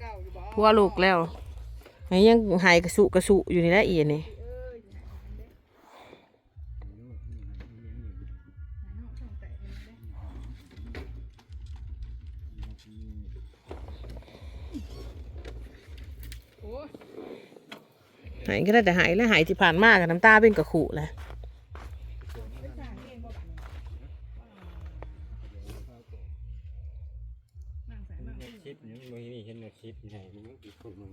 พ่อยู่บ่พัวลูกแล้วไอ้ยังหายกระสุกระสุอยู่นี่แหละอีนี่เอ้ยหายนอกช่องแตกเลยนะโอ้ยหายก็ได้แต่หายแล้วหายที่ผ่านมากกับน้ำตาเป็นกระขุแหละ คลิปนี้มึงนี่เห็นในคลิปไหนมึงอีกคนมึง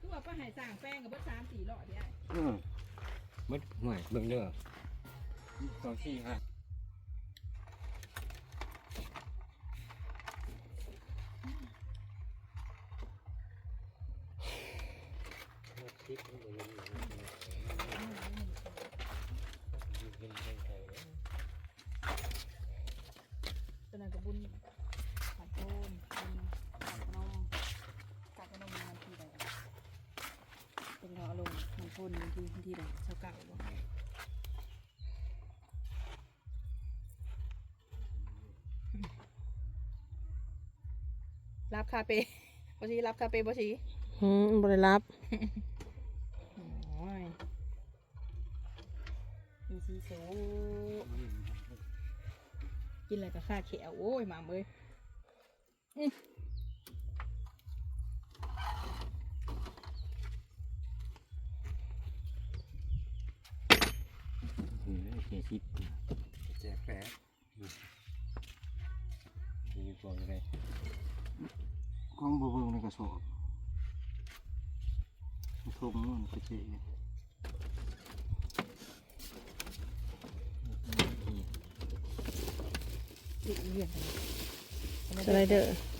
คือว่าไปให้สร้างแป้งกับเบิดสามสี่หลอดเนี่ย อืมมัดห่วยเบิ่งเด้อสองที่ฮะ มันพ่นมันทีทีใดเช้าเก่าบ่รับคาเฟ่บ่ชีรับคาเฟ่บ่ชีอืมบริรับโอ้ยมีซีโซกินอะไรก็ค่าเขียวโอ้ยหมาเอ้ย อืมเสียคลิปแจกแปะมีบอกอะไรกล้องบ่เบิ่งในกระสอบทุ่มนู่นไปเจ๊ติดเรื่องสไลเดอร์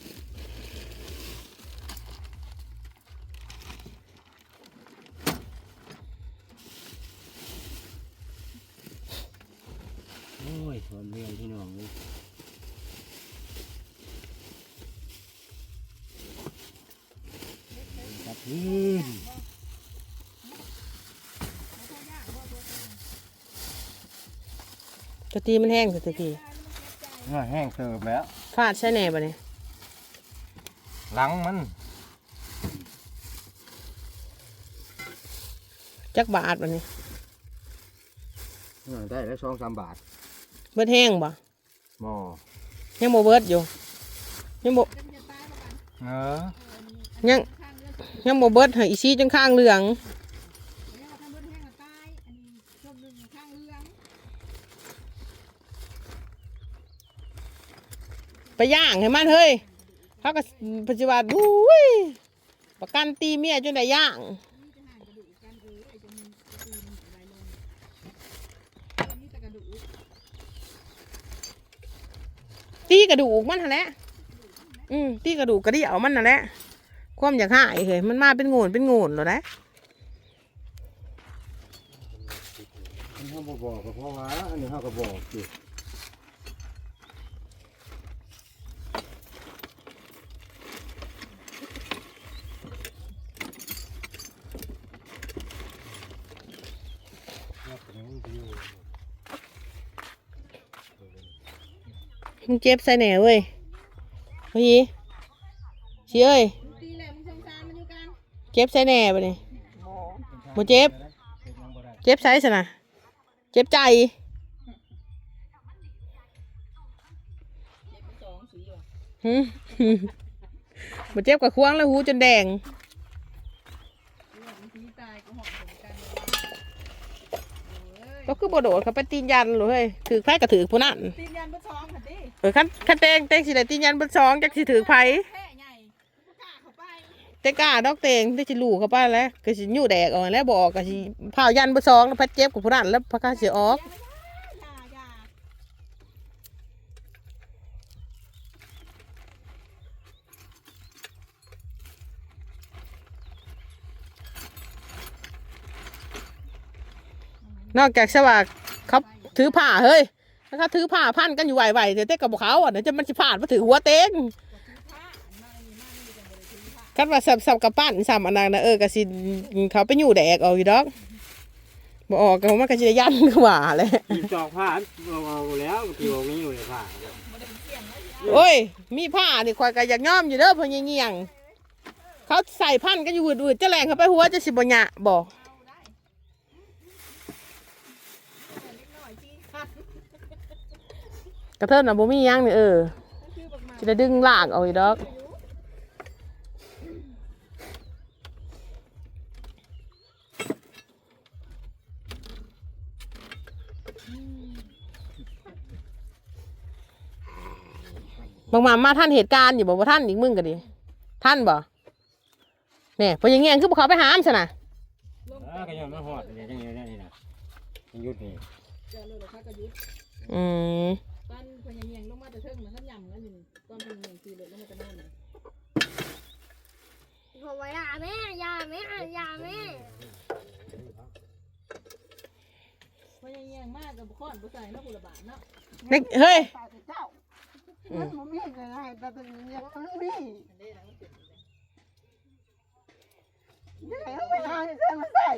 อนเรื่องพี่น้องเลยครับพื้นกะตีมันแห้งสักทีน่าแห้งเติบแล้วฟาดใช่แน่บ่เนี่ยหลังมัน จักบาทบ่เนี่ยได้แล้วสองสามบาท เบิดแห้งบ่บ่ยังบ่เบิดอยู่ยังบ่เออยังยังบ่เบิดให้อีซี่จนข้างเหลืองไปย่างให้มันเฮ้ยเขาก็ปัจจุบันอุ้ยประกันตีเมียจนได้ย่าง ตีกระดูกมันหั่นแหละอืมตีกระดูกกระเดี่ยวมันนั่นแหละความอยากหายเฮ้ยมันมาเป็นโงนเป็นโงนแล้วนะมันเขาบ่บอกกับพ่อว่าอันนี้เขาก็บอกสินับเป็นวิว มึง เจ็บใส่แหน่เว้ยเฮ้ยชี้เอ้ยตีแหละมึงสงสารมันอยู่กันเจ็บใส่แหน่ปะเนี่ยบ่เจ็บ เจ็บใส่สนะเจ็บใจเจ็บไปสองสีว่ะหึบ่เจ็บกับควงแล้วหูจนแดงเรื่องมันสีตายก็หอมเหมือนกันเลยก็คือบ่โดดเขาไปตีนยันเลยเฮ้ยถือไผก็ถือผู้นั้นตีนยันบ่ช้องค่ะดิเออคันคันเตงเตงสิได้ตีนยันบ่สองจักสิถือไผ่เข้าไปแต่กล้าดอกเตงได้สิลูกเข้าไปแล้วก็สิยู่แดกออกแล้วบอกก็สิพายันบ่สองแล้วพัดเจ็บกับผู้นั้นแล้วพะกาสิออกอย่าอย่านอกจากสว่าเขาถือผ้าเฮ้ย เขาถือผ้าพันกันอยู่ไหวๆแต่เต้กับพวกเขาอะเดี๋ยวจะมันสิผ่านมาถือหัวเต็งผ้าอันมานี่มานี่จังบ่ได้ถือผ้ากันว่าสับสับกับปั้นสับอันนั้นนะเออก็สิเขาไปอยู่แดกเอาอยู่ดอกบ่ออกก็มันก็สิได้ยันกว่าแหละตีจอกผ้าเอาเอาแล้วตีวงนี้อยู่ในผ้าโอ้ย มีผ้านี่ข่อยก็อยากย่อมอยู่เด้อเพิ่นเงียงเเขาใส่พันธุ์กันอยู่วืดๆจะแรงเขาไปหัวจะสิบหยะบอก เอาได้เอาเล็กน้อยที่คัด ก ระเทินน่ะบ่มีหยังนี่เออก็คือบักหมาจะได้ดึงลากเอาอีกดอกบางมามาท่านเหตุการณ์อยู่บอกว่าท่านอีกมึงก็ดี ท่านบ่เนี่ยพออย่างเงี้ยคือบ่เขาไปหามซะนะอ่าก็ยังมาหอดเนี่ยจังอยู่เนี่ยนี่นะยังหยุดนี่เจอเลยเหรอคะกระยุทธ์อืม เมียงขี่รถลงมาแน่นน่ะผมว่าอย่าแม่อย่าแม่อย่าแม่พญาเมียงมากกับข้อนบุใส่เนาะกุหลาบาทเนาะนี่เฮ้ยตายแต่เจ้ามันบ่มีไงไงแต่เป็นยังมันมีอันนี้นะมันเป็นอยู่เลยยังไงเอาไปหาใส่มาใส่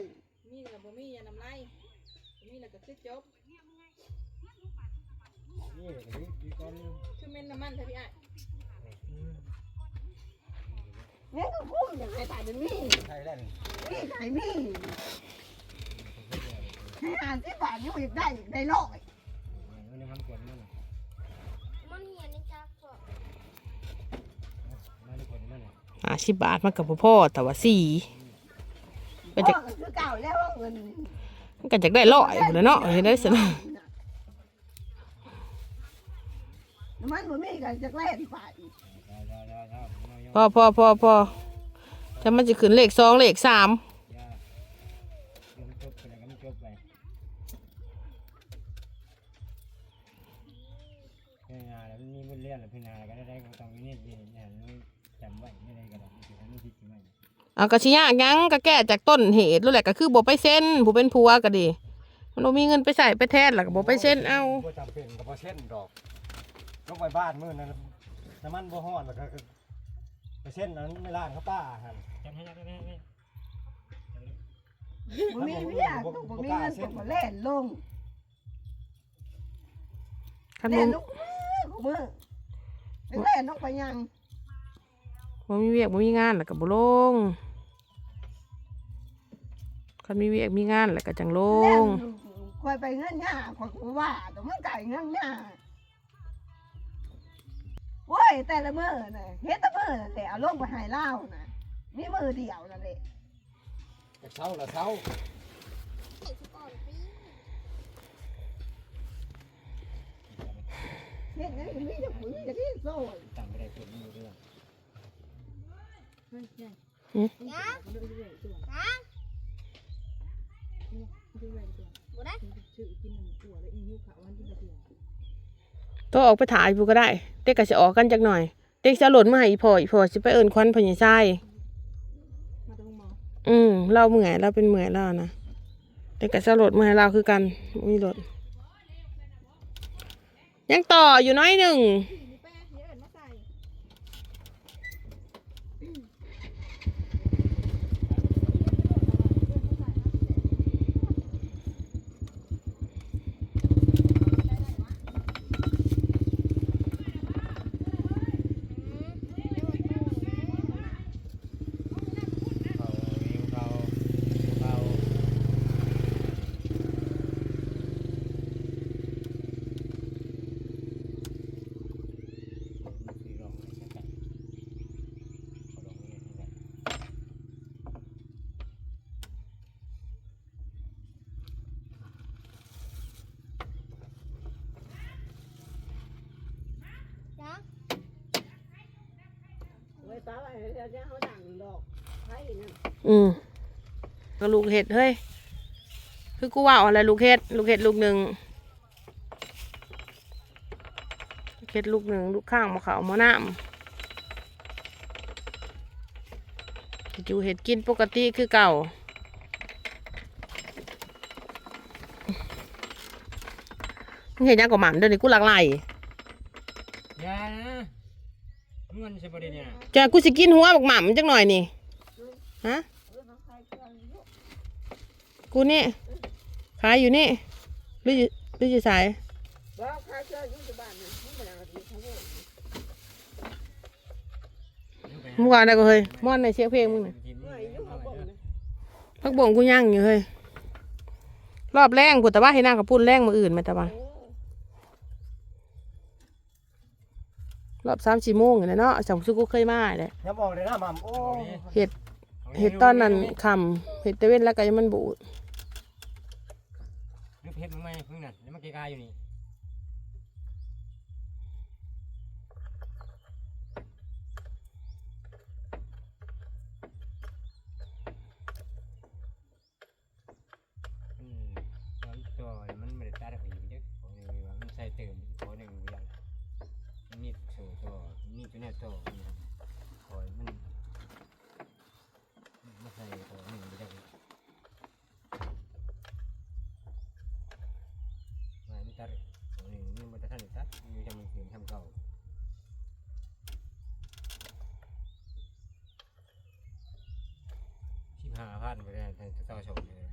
มีกับบ่มีอย่าน้ำลายมีแล้วก็คือจบนี่นี่ก่อนคือเมนน้ำมันใช่พี่อ้า เนี่ยก็คุ้มอย่างไรตายเป็นมีใช่แล้วนี่มีไข่มีให้อ่านที่บาทนี่มันอยากได้อยากได้ร้อยมันมันกดมันมันเหียนในจักรพอมันกดมันห้าสิบบาทมันกับพ่อแต่ว่าสี่ก็จะก็คือเก่าแล้วว่าเงิน มันก็จะได้ร้อยหมดเลยเนาะเห็นได้สินะ มันบ่มีกันจะแล่นไปยาวยาวยาวยาวพอพอพอพอถ้ามันจะขึ้นเลขสองเลขสามยามันจบไปแล้วก็มันจบไปพี่นาแล้วนี่มันเลี้ยนแล้วพี่นาก็ได้ได้ก็ต้องนี่นี่เนี่ยจำไว้ไม่ได้ก็ได้ที่ผมไม่คิดไว้เอาก็ชิยากหยังก็แก้จากต้นเหตุรู้แหละก็คือบ่ไปเซ็นผู้เป็นผัวก็ดี มันบ่มีเงินไปใส่ไปแทนหรอกก็บ่ไปเซ็นเอาบ่จำเป็นก็บ่เช่นดอก ลงไปบ้านมื้อนั้นน้ำมันบ่ฮ้อนแล้วก็ไปเช่นนั้นไม่ล้างเขาป้าหั่นจำให้ได้ไหมไหมบ่มีเวียก็บ่มีเงินก็บ่แล่นลงคันแล่บ่นลงมือมือแล่นลงไปยังบ่มีเวียกบ่มีงานแล้วก็บ่ลงคันมีเวียกมีงานแล้วก็จังลแล่งนคอยไปเงินหน้าคอยก็ว่าแต่มันไก่เงินหน้าโว้ยแต่ละมื้อน่ะเฮ็ดแต่มื้อนั่นแหละเอาลงไปให้ลาวน่ะมีมื้อเดียวนั่นแหละเช้าละเช้าก่อนปีเฮ็ดงั้นก็มีแต่ปุ๋ยจะที่โซ่จำไม่ได้คนไม่รู้เรื่องเฮ้ยใหญ่นะมันดูเรื่อยๆตัวนะมันดูเรื่อยๆตัวบ่ได้มันชื่อกินมันตัวแล้วอีหิ้วขาวมันกินกระเที ก็ออกไปถ่ายผู้ก็ได้ เด็กก็จะออกกันจักหน่อย เด็กจะหล่นมาให้อีพ่ออีพ่อจะไปเอินควันพญาชายมาตรงหมออืมเราเมื่อยเราเป็นเมื่อยแล้วนะเด็กก็จะหล่นมาให้เราคือกันมีหล่นยังต่ออยู่น้อยหนึ่ง มีแป้งเยอะมาใส่ เขาเองเขาเขาสี่รอบใช่ไหมเขาลงนี่นี่แหละ นะ ไว้าไว้เดี๋ยวเขาดังดอกไผ่นั่นอืมก็ลูกเห็ดเฮ้ยคือกูว่าอะไรลูกเห็ด ลูกเห็ดลูกหนึ่งลูกเห็ดลูกหนึ่งลูกข้างมะขาวมะน้ำจูเห็ดกินปกติคือเก่าเห็นยังกับหมันเดี๋ยวนี้กูหลักไหล อย่านะเงิน ใช่ประเด็นเนี่ยจะกูสิกินหัวบักหม่ำจังหน่อยนี่ฮะกูนี่ขายอยู่นี่หรืออยู่หรืออยู่สายบ่ใครเจออยู่ที่บ้านนี่มันบ่ได้เอาที่เขาเว้ยยังไปหมึงก่อนได้ก็เฮ้ยม่อนในเสียงเพลงมึงน่ะกินนี่เอาไว้เด้อพักบ่งกูย่างอยู่เฮ้ยรอบแรงกูแต่ว่าให้นางกับปุ้นแรงมืออื่นไหมแต่ว่า รอบสามสี่โมงนี่แหละเนาะจังซุกกูเคยมาเลยอย่าบอกเลยนะหม่ำโอ้เห็ดเห็ดตอนนั้นคำเห็ดตะเว้นแล้วก็ยังมันบูดลูกเฮ็ดมึงไหมเพิ่งนั่นแล้วมันเกกาอยู่นี่ นี่ตัวเนี้ยตัวนี่ครับโอ้ยมันมันใส่ตัวหนึ่งไปยังมาไม่ตัดตัวนี้นี่มันจะทันตัดอยู่ทำมันคืนทำเก่าสิบห้าพันไปได้แต่เจ้าชมเลย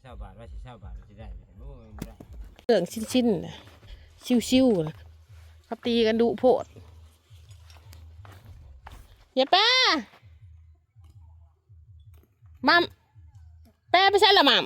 เช่าบาทว่าสิเช่าบาทจะได้ไม่ได้เรื่องชิ้นๆนะชิวๆนะ ครับตีกันดุโพดอย่าป้ามัมแป้ไม่ใช่หรอมัม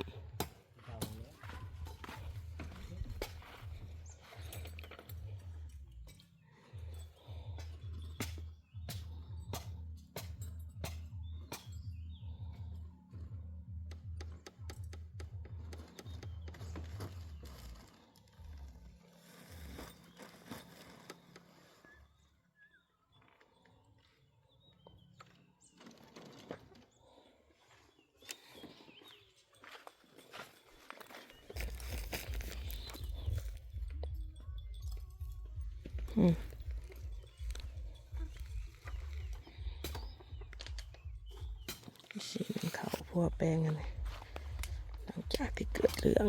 สีมันเขาพวแป้งกันเลยหลังจากที่เกิดเรื่อง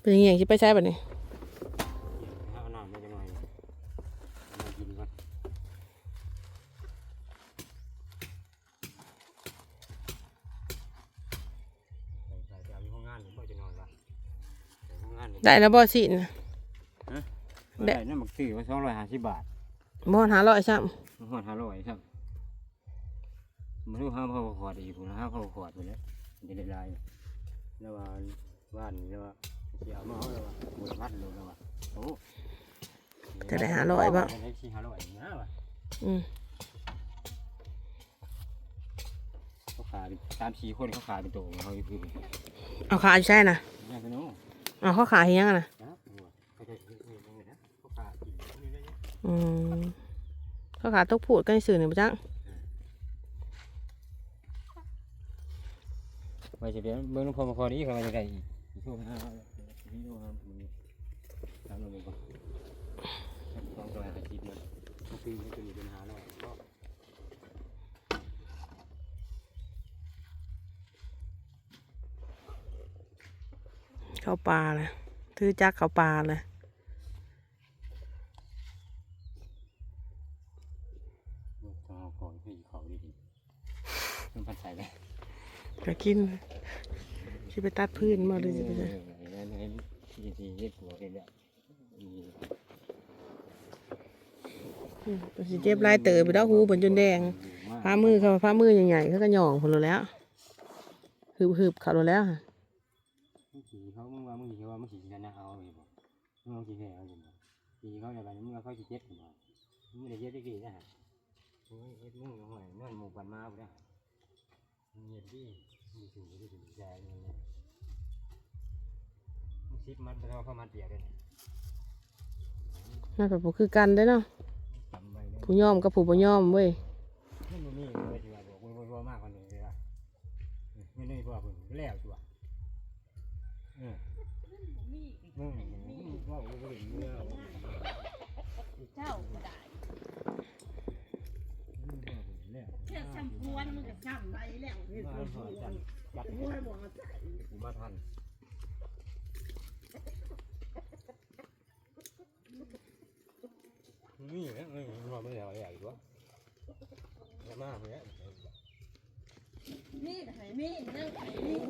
เป็นยังไงที่ไปใช้แบบนี้ เอาหน่อยไม่จะหน่อยมากินก่อนใส่ใส่เอาอยู่ห้องงานผมบอกจะนอนละใส่ห้องงานนี่ ได้แล้วบ่สินะได้นั่นมันซื้อมาสองร้อยห้าสิบบาทบ่หาร้อยซ้มันหอดห้าร้อยครับมันรู้ห้าพ่อขวดอีกผมห้าพ่อขวดไปแล้วมันจะได้ลายแล้วว่าบ้านแล้วว่าเสียมาเอาแล้วว่าบุญวัดเลยแล้วว่าโอ้ำจะได้หาร้อยบ่ได้สี่ห้าร้อยนะว่ะอืมเขาขายเป็นตามสี่คนเขาขายเป็นตัวเขาอยู่คือเอาขายอยู่ใช่นะแม่พี่น้ องเอาเขาขายยังอะนะนะเขาจะเออยังไงนะเขาขายกินนี่ได้ยังอืมเขาขายตกพูดกันในสื่อหนึ่งจังไปจะเดี๋ยวเบิ่งน้ำพอมาคอนี้เขาจะได้อีกอีกช่วงห้าพี่น้องครับมึงทำลงไปก่อนต้องตัวอาชีพนะก็คือมันะมีปัญหาหน่อยก็ เข้าปลาเลยถือจักเข้าปลาเลยต้องเอาของให้เขาดีๆมันพันใส่เลยจะกินจะไปตัดพื้นมาเลยจะไปเอใช่อให้ให้ทีทีเย็ดหัวกันเนี่ยสิเจ็บลายเต๋อไปดอกหูบนจนแดงผ้ามือเขาผ้ามือใหญ่ๆเขาก็หย่องพนแล้วหืบๆเขาแล้ว เอาขี่แพ้เอาเลยบอกขี่เขาอย่างไรมึงเอาเขาขี่เจ็ดบอกมึงไม่ได้เจ็ดได้กี่นะฮะมึงเอ็ดมึงหน่อยนั่นหมู่กันมาไปได้มึงเย็ดดิมึงถึงจะถึงใจมึงมึงซิปมัดไปเท่าเข้ามาเตียกันน่าแบบคือกันได้อเนาะจำไว้เลยผู้ยอมกับผู้บ่ยอมเว้ยมันบ่มีเลยที่ว่าบอกว่าว่ามากกว่านี้เลยว่าไม่ได้บอกผมแล้วตัวเออมึงว่าว่าบ่เห็นเมื่อ เจ้าก็ได้เชื่อซ้ำพ ช้ำไรแล้วเฮ็ดบ่ถูกจับบ่ให้บ่มาใส่กูมาทันนี่แหละเออมันไม่ได้อะไรอีกวะมากเลยมีดหายมีดนั่งหายมีด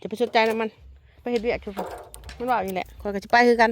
จะไปสนใจนะมัน ไปเฮ็ดเวียกคือมันว่าอยู่แหละคอยก็จะไปคือกัน